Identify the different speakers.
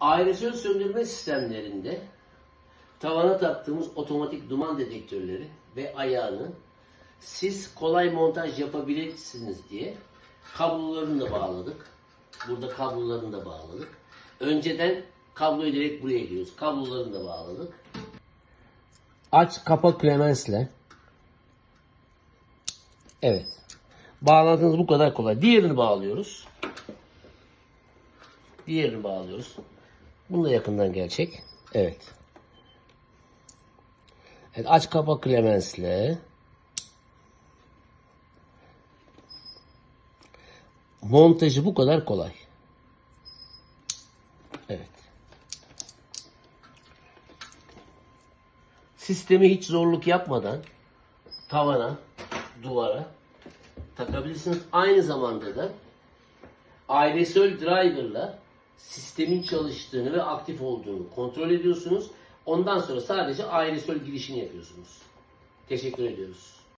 Speaker 1: Aerosol söndürme sistemlerinde tavana taktığımız otomatik duman dedektörleri ve ayağını siz kolay montaj yapabilirsiniz diye kablolarını da bağladık. Burada kablolarını da bağladık. Önceden kabloyu direkt buraya giriyoruz. Kablolarını da bağladık. Aç kapa klemensle. Evet. Bağlantınız bu kadar kolay. Diğerini bağlıyoruz. Diğerini bağlıyoruz. Bunu da yakından gelecek. Evet. Evet aç kapa klemensle. Montajı bu kadar kolay. Evet. Sistemi hiç zorluk yapmadan tavana, duvara takabilirsiniz. Aynı zamanda da aerosol driver'la sistemin çalıştığını ve aktif olduğunu kontrol ediyorsunuz. Ondan sonra sadece aerosol girişini yapıyorsunuz. Teşekkür ediyoruz.